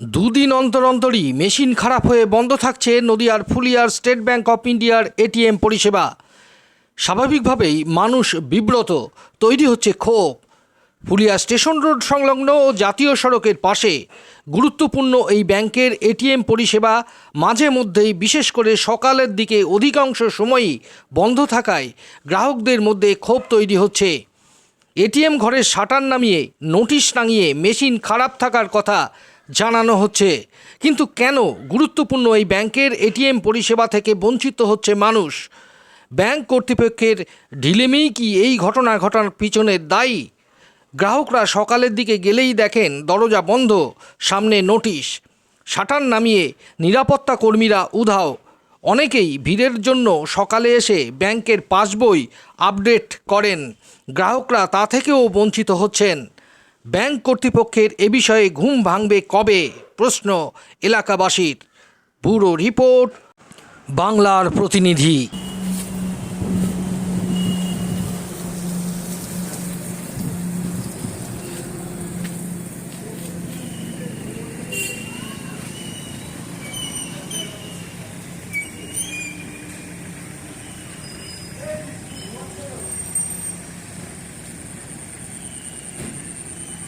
দুদিন অন্তর অন্তরই মেশিন খারাপ হয়ে বন্ধ থাকছে নদিয়ার ফুলিয়ার স্টেট ব্যাংক অফ ইন্ডিয়ার এটিএম পরিষেবা। স্বাভাবিকভাবেই মানুষ বিব্রত, তৈরি হচ্ছে ক্ষোভ। ফুলিয়া স্টেশন রোড সংলগ্ন ও জাতীয় সড়কের পাশে গুরুত্বপূর্ণ এই ব্যাংকের এটিএম পরিষেবা মাঝে মধ্যেই বিশেষ করে সকালের দিকে অধিকাংশ সময়ই বন্ধ থাকায় গ্রাহকদের মধ্যে ক্ষোভ তৈরি হচ্ছে। এটিএম ঘরের শাটার নামিয়ে, নোটিশ টাঙিয়ে মেশিন খারাপ থাকার কথা জানানো হচ্ছে। কিন্তু কেন গুরুত্বপূর্ণ এই ব্যাংকের এটিএম পরিষেবা থেকে বঞ্চিত হচ্ছে মানুষ? ব্যাংক কর্তৃপক্ষের ঢিলেমেই কি এই ঘটনা ঘটার পিছনে দায়ী? গ্রাহকরা সকালের দিকে গেলেই দেখেন দরজা বন্ধ, সামনে নোটিশ। শাটার নামিয়ে নিরাপত্তা কর্মীরা উধাও। অনেকেই ভিড়ের জন্য সকালে এসে ব্যাংকের পাসবই আপডেট করেন। গ্রাহকরা তা থেকেও বঞ্চিত হচ্ছেন। ব্যাংক কর্তৃপক্ষের এ বিষয়ে ঘুম ভাঙবে কবে? প্রশ্ন এলাকাবাসীর। ব্যুরো রিপোর্ট বাংলার প্রতিনিধি।